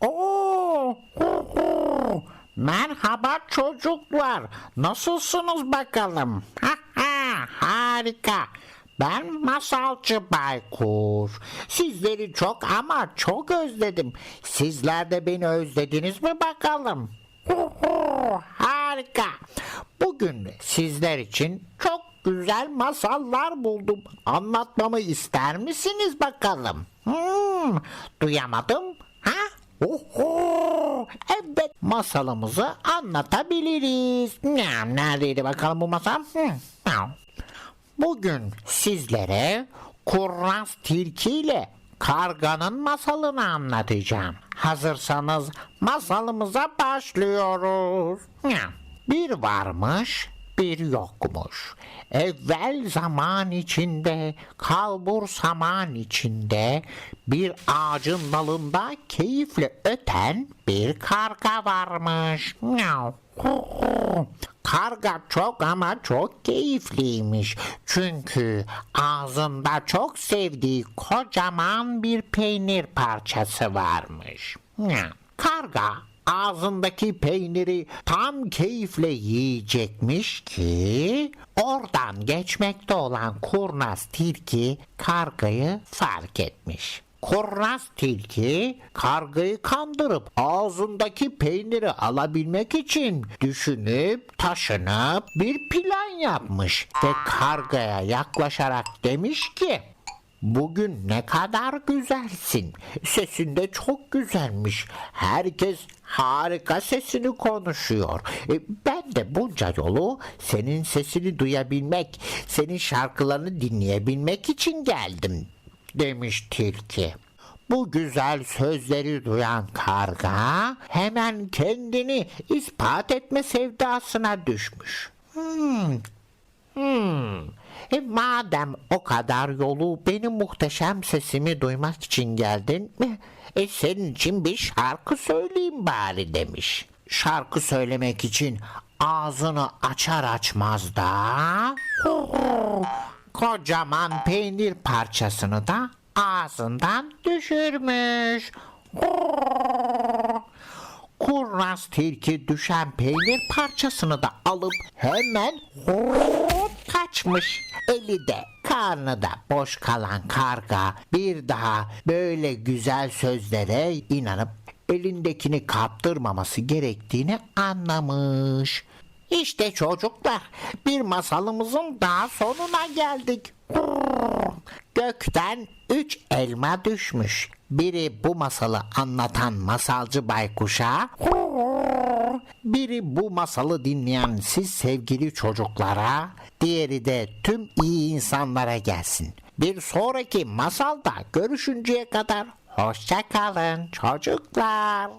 Oo. Merhaba çocuklar. Nasılsınız bakalım? Ha, ha, harika. Ben masalcı Baykuş. Sizleri çok ama çok özledim. Sizler de beni özlediniz mi bakalım? Harika. Bugün sizler için çok güzel masallar buldum. Anlatmamı ister misiniz bakalım? Hmm, duyamadım. Ha? Oho! Evet masalımızı anlatabiliriz. Ne- Neredeydi bakalım bu masal? Hmm. Bugün sizlere kurnaz tilki ile karganın masalını anlatacağım. Hazırsanız masalımıza başlıyoruz. Bir varmış, bir yokmuş. Evvel zaman içinde, kalbur saman içinde bir ağacın dalında keyifle öten bir karga varmış. Karga çok ama çok keyifliymiş. Çünkü ağzında çok sevdiği kocaman bir peynir parçası varmış. Karga ağzındaki peyniri tam keyifle yiyecekmiş ki oradan geçmekte olan kurnaz tilki kargayı fark etmiş. Kurnaz tilki kargayı kandırıp ağzındaki peyniri alabilmek için düşünüp taşınıp bir plan yapmış ve kargaya yaklaşarak demiş ki Bugün ne kadar güzelsin. Sesin de çok güzelmiş. Herkes harika sesini konuşuyor. E, ben de bunca yolu senin sesini duyabilmek, senin şarkılarını dinleyebilmek için geldim demiş tilki. Bu güzel sözleri duyan karga hemen kendini ispat etme sevdasına düşmüş. Hmm, Hmm. E madem o kadar yolu benim muhteşem sesimi duymak için geldin mi? E senin için bir şarkı söyleyeyim bari demiş. Şarkı söylemek için ağzını açar açmaz da kocaman peynir parçasını da ağzından düşürmüş. Kurnaz tilki düşen peynir parçasını da alıp hemen hop kaçmış. Eli de karnı da boş kalan karga bir daha böyle güzel sözlere inanıp elindekini kaptırmaması gerektiğini anlamış. İşte çocuklar bir masalımızın daha sonuna geldik. Gökten üç elma düşmüş. Biri bu masalı anlatan masalcı baykuşa, biri bu masalı dinleyen siz sevgili çocuklara, diğeri de tüm iyi insanlara gelsin. Bir sonraki masalda görüşünceye kadar hoşça kalın çocuklar.